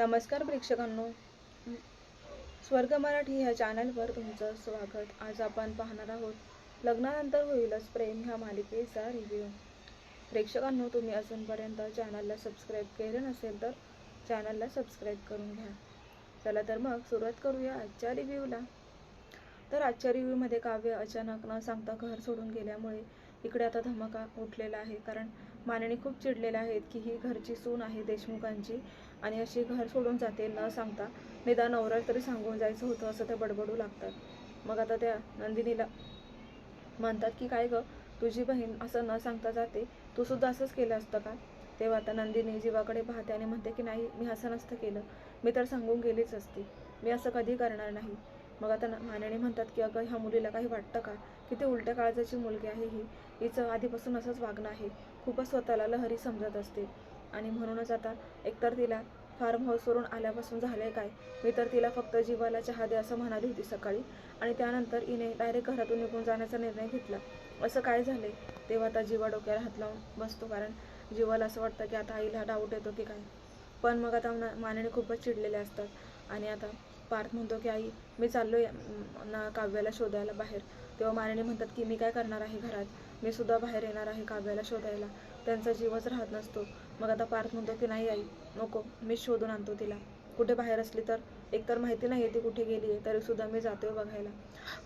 नमस्कार प्रेक्षकांनो. स्वर्ग मराठी ह्या चॅनलवर तुमचं स्वागत. आज आपण पाहणार आहोत लग्नानंतर होईलच प्रेम ह्या मालिकेचा रिव्ह्यू प्रेक्षकांनो तुम्ही अजूनपर्यंत चॅनलला सबस्क्राईब केले नसेल तर चॅनलला सबस्क्राईब करून घ्या. चला तर मग सुरुवात करूया आजच्या रिव्ह्यूला तर आजच्या रिव्ह्यूमध्ये काव्य अचानक न सांगता घर सोडून गेल्यामुळे इकडे आता धमाका उठलेला आहे. कारण मानणी खूप चिडलेल्या आहेत की ही घरची सून आहे देशमुखांची. आणि अशी घर सोडून जाते न सांगता. निदान नवऱ्याला तरी सांगून जायचं होतं असं ते बडबडू लागतात. मग आता त्या नंदिनीला म्हणतात की काय ग तुझी बहीण असं न सांगता जाते. तू सुद्धा असंच केलं असतं का? तेव्हा आता नंदिनी जीवाकडे पाहते आणि म्हणते की नाही मी असं नसतं केलं. मी तर सांगून गेलीच असते. मी असं कधी करणार नाही. मग आता न- मानणी म्हणतात की अगं ह्या मुलीला काही वाटतं का? किती उलट्या काळजाची मुलगी आहे ही. हिचं आधीपासून असंच वागणं आहे. खूपच स्वतःला लहरी समजत असते. आणि म्हणूनच आता एकतर तिला फार्म हाऊसवरून आल्यापासून झालंय काय? मी तर तिला फक्त जीवाला चहा दे असं म्हणाली होती सकाळी. आणि त्यानंतर हिने डायरेक्ट घरातून निघून जाण्याचा निर्णय घेतला. असं काय झाले तेव्हा आता जीवा डोक्याला हात लावून बसतो कारण जीवाला असं वाटतं की आता आईला डाऊट येतो की काय? पण मग आता ना- मानेने खूपच चिडलेले असतात. आणि आता पार्थ म्हणतो की आई मी चाललो ना काव्याला शोधायला बाहेर. तेव्हा मानेने म्हणतात की मी काय करणार आहे घरात? मी सुद्धा बाहेर येणार आहे काव्याला शोधायला. त्यांचा जीवच राहत नसतो. मग आता पार्थ म्हणतो की नाही आई नको मी शोधून आणतो तिला. कुठे बाहेर असली तर एकतर माहिती नाही ती कुठे गेली आहे तरी सुद्धा मी जातोय बघायला.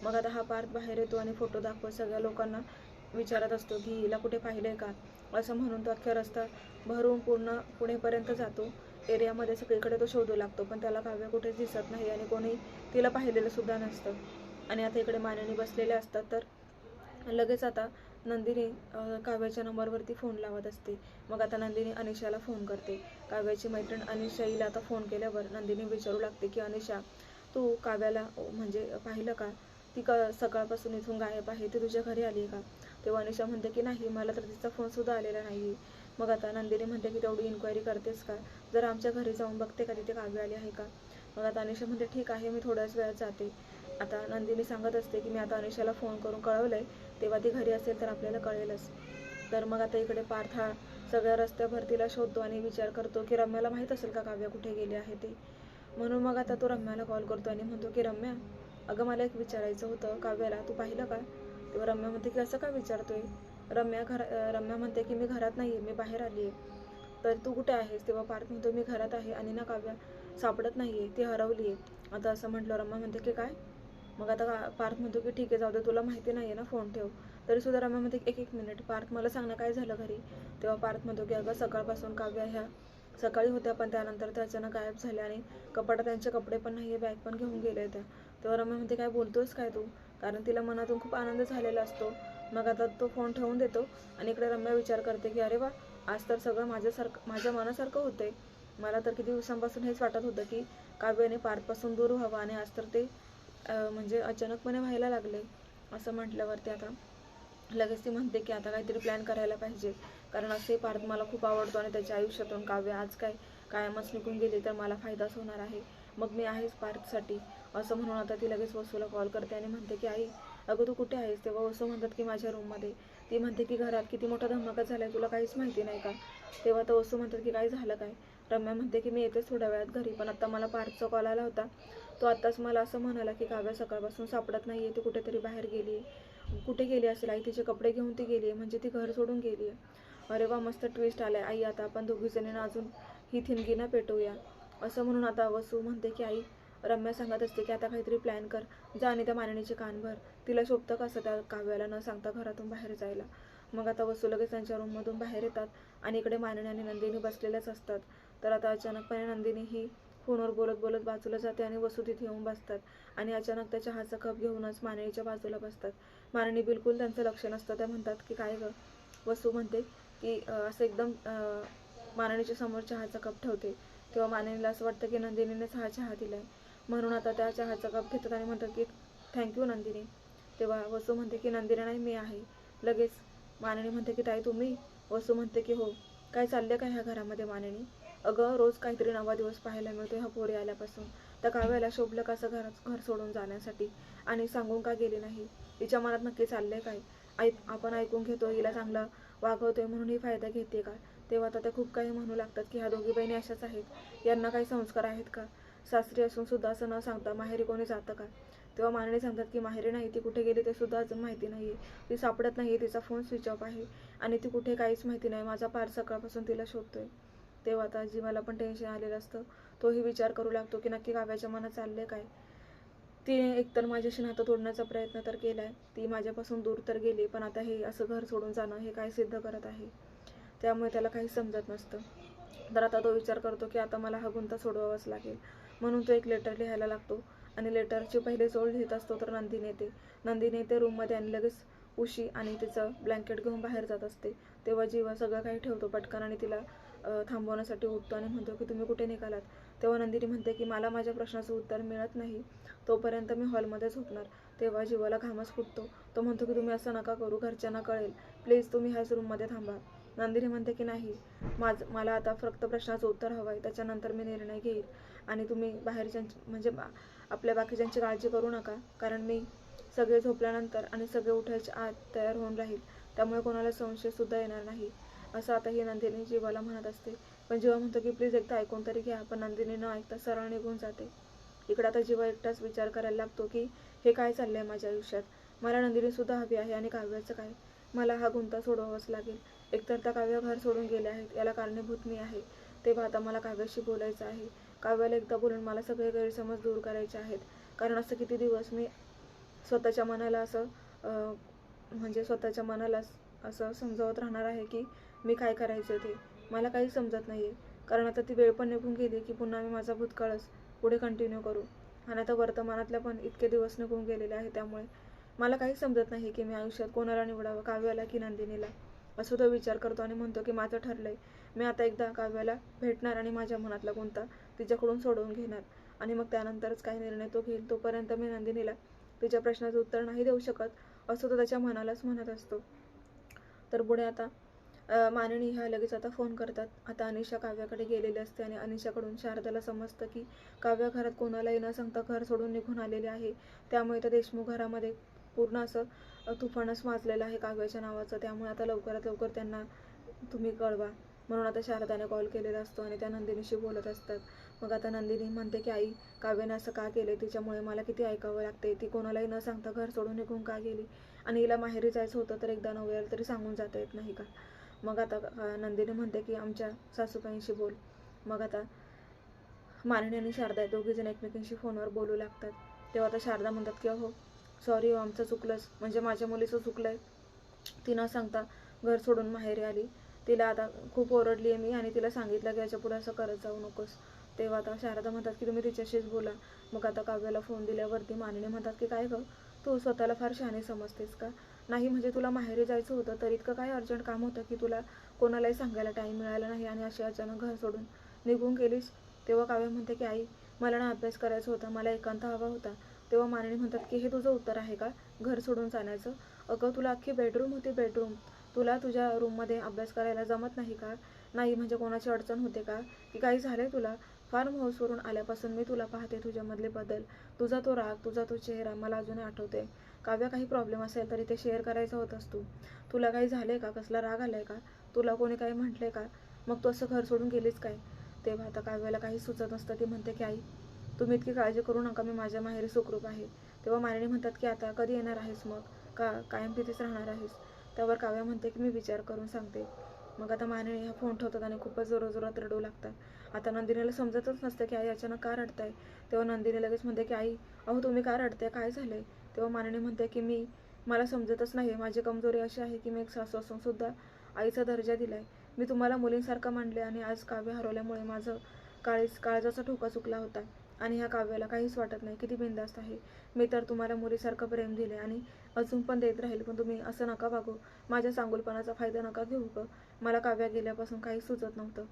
मग आता हा पार्थ बाहेर येतो आणि फोटो दाखवत सगळ्या लोकांना विचारत असतो की हिला कुठे पाहिलंय का? असं म्हणून तो अख्ख्या रस्ता भरून पूर्ण पुणेपर्यंत जातो. एरियामध्ये सगळीकडे तो शोधू लागतो पण त्याला काव्य कुठेच दिसत नाही आणि कोणी तिला पाहिलेलं सुद्धा नसतं. आणि आता इकडे मानेने बसलेले असतात तर लगेच आता नंदिनी काव्याच्या नंबरवरती फोन लावत असते. मग आता नंदिनी अनिशाला फोन करते. काव्याची मैत्रीण अनिशा हिला आता फोन केल्यावर नंदिनी विचारू लागते की अनिशा तू काव्याला म्हणजे पाहिलं का? ती क सकाळपासून इथून गायब आहे? ती तुझ्या घरी आली आहे का? तेव्हा अनिशा म्हणते की नाही मला तर तिचा फोनसुद्धा आलेला नाही मग आता नंदिनी म्हणते की तेवढी इन्क्वायरी करतेस का? जर आमच्या घरी जाऊन बघते का तिथे काव्य आली आहे का? मग आता अनिशा म्हणते ठीक आहे मी थोड्याच वेळात जाते. आता नंदिनी सांगत असते की मी आता अनिशाला फोन करून कळवलं आहे तेव्हा ती घरी असेल तर आपल्याला कळेलच. तर मग आता इकडे पार्थ हा सगळ्या रस्त्या तिला शोधतो आणि विचार करतो की रम्याला माहीत असेल का काव्या कुठे गेली आहे ते? म्हणून मग आता तो रम्याला कॉल करतो आणि म्हणतो की रम्या अगं मला एक विचारायचं होतं काव्याला. तू पाहिलं का? तेव्हा रम्या म्हणते की असं का विचारतोय? रम्या घर रम्या म्हणते की मी घरात नाही आहे मी बाहेर आली आहे तर तू कुठे आहेस? तेव्हा पार्थ म्हणतो मी घरात आहे आणि ना काव्या सापडत नाही आहे ती हरवली आहे आता असं म्हटलं रम्या म्हणते की काय? मग आता पार्थ म्हणतो की ठीक आहे जाऊ दे तुला माहिती नाही आहे ना फोन ठेव. तरी सुद्धा रम्या म्हणते एक एक मिनिट पार्थ मला सांग ना काय झालं घरी? तेव्हा पार्थ म्हणतो की अगं सकाळपासून काव्या ह्या सकाळी होत्या पण त्यानंतर त्या अचानक गायब झाल्या आणि कपाटात त्यांचे कपडे पण नाही आहे बॅग पण घेऊन गेले त्या. तेव्हा रम्या म्हणते काय बोलतोस काय तू? कारण तिला मनातून खूप आनंद झालेला असतो. मग आता तो फोन ठेवून देतो आणि इकडे रम्या विचार करते की अरे वा आज तर सगळं माझ्यासारखं माझ्या मनासारखं होतंय. मला तर किती दिवसांपासून हेच वाटत होतं की काव्याने पार्थपासून दूर व्हावं आणि आज तर ते म्हणजे अचानकपणे व्हायला लागले असं म्हटल्यावरती आता लगेच ती म्हणते की आता काहीतरी प्लॅन करायला पाहिजे. कारण असे पार्थ मला खूप आवडतो आणि त्याच्या आयुष्यातून काव्य आज काय कायमच निघून गेली तर मला फायदाच होणार आहे. मग मी आहेच पार्थसाठी असं म्हणून आता ती लगेच वसूला कॉल करते आणि म्हणते की आई अगं तू कुठे आहेस? तेव्हा वसू म्हणतात की माझ्या रूममध्ये ती म्हणते की घरात किती मोठा धमाका झाला आहे तुला काहीच माहिती नाही का? तेव्हा तर वसू म्हणतात की काय झालं काय? रम्या म्हणते की मी येतेच थोड्या वेळात घरी पण आता मला पार्थचा कॉल आला होता. तो आत्ताच मला असं म्हणाला की काव्या सकाळपासून सापडत नाही आहे ती कुठेतरी बाहेर गेली कुठे गेली असेल आई? तिचे कपडे घेऊन ती गेली आहे म्हणजे ती घर सोडून गेली आहे अरे वा मस्त ट्विस्ट आलाय आई. आता आपण दोघी अजून ही थिनगी ना पेटवूया. असं म्हणून आता वसू म्हणते की आई रम्या सांगत असते की आता काहीतरी प्लॅन कर. जा आणि त्या मानणीचे कान भर. तिला शोभतं का असं त्या काव्याला न सांगता घरातून बाहेर जायला? मग आता वसू लगेच त्यांच्या रूममधून बाहेर येतात आणि इकडे मानणी आणि नंदिनी बसलेल्याच असतात. तर आता अचानकपणे नंदिनी ही फोनवर बोलत बोलत बाजूला जाते आणि वसू तिथे येऊन बसतात. आणि अचानक त्या चहाचा कप घेऊनच मानणीच्या बाजूला बसतात. मानणी बिलकुल त्यांचं लक्ष नसतं. त्या म्हणतात की काय गं? वसू म्हणते की असं एकदम मानणीच्या समोर चहाचा कप ठेवते. तेव्हा माननीला असं वाटतं की नंदिनीनेच हा चहा दिला आहे म्हणून आता त्या चहाचा कप घेतात आणि म्हणतात की थँक्यू नंदिनी. तेव्हा वसू म्हणते की नंदिनी नाही मी आहे. लगेच मानणी म्हणते की ताई तुम्ही? वसू म्हणते की हो. काय चाललं काय ह्या घरामध्ये माननी अगं रोज काहीतरी नवा दिवस पाहायला मिळतो ह्या पोरी आल्यापासून. त्या काव्याला शोभलं कसं घर घर सोडून जाण्यासाठी? आणि सांगून का गेली नाही? तिच्या मनात नक्की चाललंय काय? ऐक आपण ऐकून घेतो हिला चांगलं वागवतोय म्हणून ही फायदा घेते का? तेव्हा आता त्या खूप काही म्हणू लागतात की ह्या दोघी बहिणी अशाच आहेत. यांना काही संस्कार आहेत का? सासरी असून सुद्धा असं न सांगता माहेरी कोणी जातं का? तेव्हा मानणे सांगतात की माहेरी नाही ती कुठे गेली ते सुद्धा अजून माहिती नाही ती सापडत नाही तिचा फोन स्विच ऑफ आहे. आणि ती कुठे काहीच माहिती नाही. माझा पार सकाळपासून तिला शोधतोय. तेव्हा आता जी मला पण टेन्शन आलेलं असतं. तोही विचार करू लागतो की नक्की काव्याच्या मनात चाललंय काय? तिने एकतर माझ्याशी नातं तोडण्याचा प्रयत्न तर केलाय. ती माझ्यापासून दूर तर गेली पण आता हे असं घर सोडून जाणं हे काय सिद्ध करत आहे? त्यामुळे त्याला काही समजत नसतं. तर आता तो विचार करतो की आता मला हा गुंता सोडवावाच लागेल. म्हणून तो एक लेटर लिहायला लागतो. आणि लेटरची पहिले जोड लिहित असतो तर नंदिनी येते. नंदिनी येते रूममध्ये आणि लगेच उशी आणि तिचं ब्लँकेट घेऊन बाहेर जात असते. तेव्हा जीवा सगळं काही ठेवतो पटकन आणि तिला थांबवण्यासाठी उठतो आणि म्हणतो की तुम्ही कुठे निघालात? तेव्हा नंदिनी म्हणते की मला माझ्या प्रश्नाचं उत्तर मिळत नाही. तोपर्यंत मी हॉलमध्ये झोपणार. तेव्हा जीवाला घामच फुटतो. तो म्हणतो की तुम्ही असं नका करू घरच्यांना कळेल. प्लीज तुम्ही ह्याच रूममध्ये थांबा. नंदिनी म्हणते की नाही माझ मला आता फक्त प्रश्नाचं उत्तर हवं आहे त्याच्यानंतर मी निर्णय घेईल. आणि तुम्ही बाहेरच्यांची म्हणजे बा- आपल्या बाकीच्यांची काळजी करू नका. कारण मी सगळे झोपल्यानंतर आणि सगळे उठायच्या आत तयार होऊन राहील. त्यामुळे कोणाला संशयसुद्धा येणार नाही. असं आता ही नंदिनी जीवाला म्हणत असते. पण जीवा म्हणतो की प्लीज एकदा ऐकून तरी घ्या. पण नंदिनी न ऐकता सरळ निघून जाते. इकडे आता जीवा एकटाच विचार करायला लागतो की हे काय चाललंय माझ्या आयुष्यात? मला नंदिनी सुद्धा हवी आहे आणि काव्याचं काय? मला हा गुंता सोडवावाच लागेल. एकतर त्या काव्य घर सोडून गेले आहेत. याला कारणीभूत मी आहे. तेव्हा आता मला काव्याशी बोलायचं आहे. काव्याला एकदा बोलून मला सगळे गैरसमज दूर करायचे आहेत. कारण असं किती दिवस मी स्वतःच्या मनाला असं म्हणजे स्वतःच्या मनाला असं समजावत राहणार आहे की मी काय करायचं ते? मला काही समजत नाही आहे कारण आता ती वेळ पण निघून गेली की पुन्हा मी माझा भूतकाळच पुढे कंटिन्यू करू. आणि आता वर्तमानातल्या पण इतके दिवस निघून गेलेले आहे त्यामुळे मला काही समजत नाही की मी आयुष्यात कोणाला निवडावं काव्याला की नंदिनीला? असं तो विचार करतो आणि म्हणतो की माझं ठरलंय. मी आता एकदा काव्याला भेटणार आणि माझ्या मनातला कोणता तिच्याकडून सोडवून घेणार. आणि मग त्यानंतरच काही निर्णय तो घेईल. तोपर्यंत मी नंदिनीला तिच्या प्रश्नाचं उत्तर नाही देऊ शकत असं तो त्याच्या मनालाच म्हणत असतो. तर पुढे आता माननी ह्या लगेच आता फोन करतात. आता अनिशा काव्याकडे गेलेली असते आणि अनिशाकडून शारदाला समजतं की काव्य घरात कोणालाही न सांगता घर सोडून निघून आलेले आहे. त्यामुळे त्या देशमुख घरामध्ये पूर्ण असं तुफानच वाजलेलं आहे काव्याच्या नावाचं. त्यामुळे आता लवकरात लवकर त्यांना तुम्ही कळवा. म्हणून आता शारदाने कॉल केलेला असतो आणि त्या नंदिनीशी बोलत असतात. मग आता नंदिनी म्हणते की आई काव्याने असं का केलं तिच्यामुळे मला किती ऐकावं लागते ती कोणालाही न सांगता घर सोडून निघून का गेली? आणि हिला माहेरी जायचं होतं तर एकदा नवऱ्याला तरी सांगून जाता येत नाही का? मग आता नंदिनी म्हणते की आमच्या सासूबाईंशी बोल. मग आता मारणी आणि शारदा दोघीजण एकमेकींशी फोनवर बोलू लागतात. तेव्हा आता शारदा म्हणतात की अहो सॉरी हो आमचं चुकलंच. म्हणजे माझ्या मुलीचं चुकलं आहे ती न सांगता घर सोडून माहेरी आली. तिला आता खूप ओरडली आहे मी आणि तिला सांगितलं की याच्यापुढे असं करत जाऊ नकोस. तेव्हा आता शारदा म्हणतात की तुम्ही तिच्याशीच बोला. मग आता काव्याला फोन दिल्यावरती मानिनी म्हणतात की काय गं? तू स्वतःला फार शहाणे समजतेस का? नाही म्हणजे तुला माहेरी जायचं होतं तर इतकं काय अर्जंट काम होतं की तुला कोणालाही सांगायला टाईम मिळाला नाही आणि अशी अचानक घर सोडून निघून गेलीस? तेव्हा काव्य म्हणते की आई मला ना अभ्यास करायचा होता मला एकांत हवा होता. तेव्हा मानणी म्हणतात की हे तुझं उत्तर आहे का? घर सोडून जाण्याचं? अगं तुला अख्खी बेडरूम होती बेडरूम तुला तुझ्या रूममध्ये अभ्यास करायला जमत नाही का? नाही म्हणजे कोणाची अडचण होते का? की काही झालं तुला? फार्म हाऊसवरून आल्यापासून मी तुला पाहते तुझ्यामधले बदल. तुझा तो राग तुझा तो चेहरा मला अजूनही आठवते. काव्या काही प्रॉब्लेम असेल तरी ते शेअर करायचा होत तू तुला काही झालंय का? कसला राग आलाय का? तुला कोणी काही म्हटलंय का? मग तू असं घर सोडून गेलीस काय? तेव्हा आता काव्याला काही सुचत नसतं. ती म्हणते की आई तुम्ही इतकी काळजी करू नका. मी माझ्या माहेरी सुखरूप आहे. तेव्हा मालिनी म्हणतात की आता कधी येणार आहेस मग? का कायम तिथेच राहणार आहेस? त्यावर काव्या म्हणते की मी विचार करून सांगते. मग आता मानवी हा फोन ठेवतात आणि खूपच जोराजोरात रडू लागतात. आता नंदिनीला समजतच नसतं की आई अचानक का रडताय? तेव्हा नंदिनी लगेच म्हणते की आई अहो तुम्ही का रडताय? काय झालंय? तेव्हा मानवी म्हणते की मी मला समजतच नाही. माझी कमजोरी अशी आहे की मी एक सासू असून सुद्धा आईचा दर्जा दिलाय. मी तुम्हाला मुलींसारखं मांडले आणि आज काव्य हरवल्यामुळे माझं काळीस काळजाचा ठोका चुकला होता आणि ह्या काव्याला काहीच वाटत नाही. किती बिंदास्त आहे. मी तर तुम्हाला मुलीसारखं प्रेम दिले आणि अजून पण देत राहील पण तुम्ही असं नका वागू. माझ्या चांगुलपणाचा फायदा नका घेऊ ग. मला काव्या गेल्यापासून काही सुचत नव्हतं.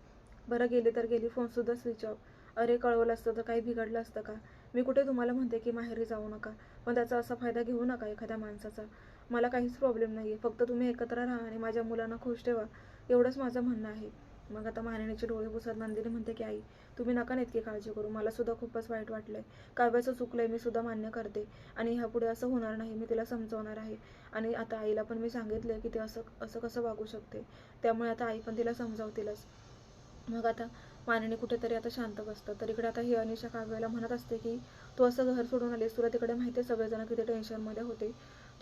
बरं गेली तर गेली फोनसुद्धा स्विच ऑफ अरे कळवलं असतं तर काही बिघडलं असतं का? मी कुठे तुम्हाला म्हणते की माहेरी जाऊ नका पण त्याचा असा फायदा घेऊ नका एखाद्या माणसाचा. मला काहीच प्रॉब्लेम नाही आहे फक्त तुम्ही एकत्र राहा आणि माझ्या मुलांना खुश ठेवा. एवढंच माझं म्हणणं आहे. मग आता मानिनीचे डोळे पुसत नंदिनी म्हणते की आई तुम्ही नका ना इतकी काळजी करू. मला सुद्धा खूपच वाईट वाटलंय. काव्याचं चुकलंय मी सुद्धा मान्य करते. आणि ह्यापुढे असं होणार नाही. मी तिला समजवणार आहे. आणि आता आईला पण मी सांगितलंय की ते असं असं कसं वागू शकते. त्यामुळे आता आई पण तिला समजावतीलच. मग आता मानिनी कुठेतरी आता शांत बसतं तर इकडे आता ही अनिशा काव्याला म्हणत असते की तू असं घर सोडून आलीस. तुला तिकडे माहिती आहे सगळेजण किती टेन्शनमध्ये होते.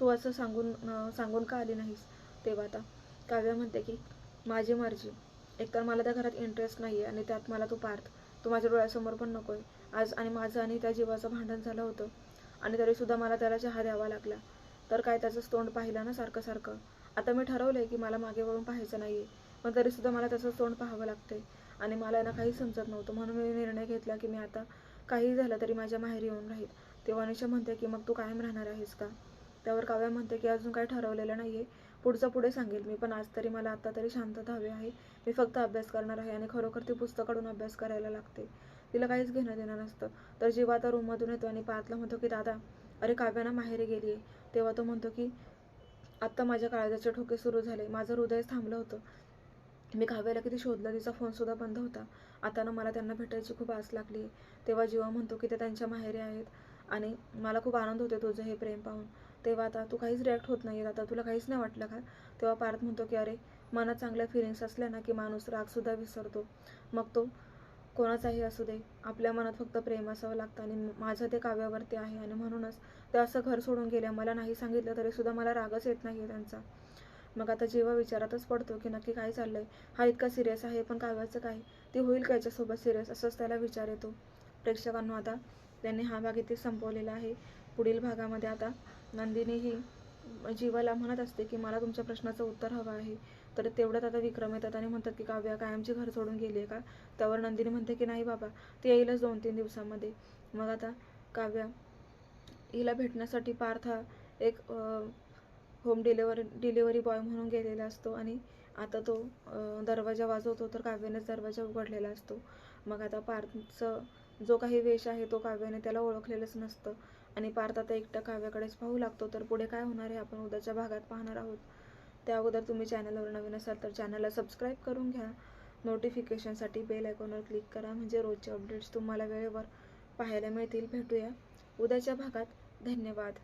तू असं सांगून सांगून का आली नाहीस? तेव्हा आता काव्य म्हणते की माझी मर्जी. एकतर मला त्या घरात इंटरेस्ट नाही आहे आणि त्यात मला तू पार्थ तू माझ्या डोळ्यासमोर पण नको आहे आज आणि माझं आणि त्या जीवाचं भांडण झालं होतं. आणि तरीसुद्धा मला त्याला चहा द्यावा लागला. तर काय त्याचंच तोंड पाहिलं ना सारखं सारखं आता मी ठरवलंय की मला मागे वळून पाहायचं नाही आहे पण तरीसुद्धा मला त्याचं तोंड पाहावं लागते आणि मला ना काही समजत नव्हतं. म्हणून मी निर्णय घेतला की मी आता काही झालं तरी माझ्या माहेरी येऊन राहील. तेव्हा निशा म्हणते की मग तू कायम राहणार आहेस का? त्यावर काव्या म्हणते की अजून काही ठरवलेलं नाही आहे पुढचं पुढे सांगेल. मी पण आज तरी मला आता तरी शांतता हवी आहे. मी फक्त अभ्यास करणार आहे आणि खरोखर ती पुस्तकाकडून अभ्यास करायला लागते. तिला काहीच घेणं देणं नसतं. तर जेव्हा आता रूममधून येतो आणि पार्थला म्हणतो की दादा अरे काव्याना माहेरी गेली आहे तेव्हा तो म्हणतो की आत्ता माझ्या काळजाचे ठोके सुरू झाले. माझं हृदय थांबलं होतं. मी काव्याला किती शोधलं तिचा फोनसुद्धा बंद होता. आता ना मला त्यांना भेटायची खूप आस लागली तेव्हा जीवा म्हणतो की ते त्यांच्या माहेरी आहेत आणि मला खूप आनंद होते तुझं हे प्रेम पाहून. तेव्हा आता तू काहीच रिॲक्ट होत नाही आता तुला काहीच नाही वाटलं का? तेव्हा पार्थ म्हणतो की अरे मनात चांगल्या फिलिंग्स असल्या ना की माणूस रागसुद्धा विसरतो. मग तो कोणाचाही असू दे. आपल्या मनात फक्त प्रेम असावं लागतं आणि माझं ते काव्यावरती आहे आणि म्हणूनच ते असं घर सोडून गेल्या मला नाही सांगितलं तरी सुद्धा मला रागच येत नाही त्यांचा. मग आता जेव्हा विचारातच पडतो की नक्की काय चाललंय? हा इतका सिरियस आहे पण काव्याचं काय? ती होईल का याच्यासोबत सिरियस असंच त्याला विचार येतो. प्रेक्षकांना आता त्यांनी हा भाग इथे संपवलेला आहे. पुढील भागामध्ये आता नंदिनी ही जीवाला म्हणत असते की मला तुमच्या प्रश्नाचं उत्तर हवं आहे. तर तेवढ्यात आता विक्रम येतात आणि म्हणतात की काव्या कायमची घर सोडून गेली आहे का? त्यावर नंदिनी म्हणते की नाही बाबा ती येईलच दोन तीन दिवसामध्ये. मग आता काव्या हिला भेटण्यासाठी पार्थ हा एक होम डिलेवरी डिलेवरी बॉय म्हणून गेलेला असतो आणि आता तो दरवाजा वाजवतो तर काव्यानेच दरवाजा उघडलेला असतो. मग आता पार्थचं जो काही वेश आहे तो काव्याने त्याला ओळखलेलंच नसतं. आणि पार्थ आता एकटा काव्याकडेच पाहू लागतो तर पुढे काय होणार आहे आपण उद्याच्या भागात पाहणार आहोत. त्या अगोदर तुम्ही चॅनलवर नवीन असाल तर चॅनलला सबस्क्राईब करून घ्या. नोटिफिकेशनसाठी बेल आयकॉनवर क्लिक करा म्हणजे रोजचे अपडेट्स तुम्हाला वेळेवर पाहायला मिळतील. भेटूया उद्याच्या भागात. धन्यवाद.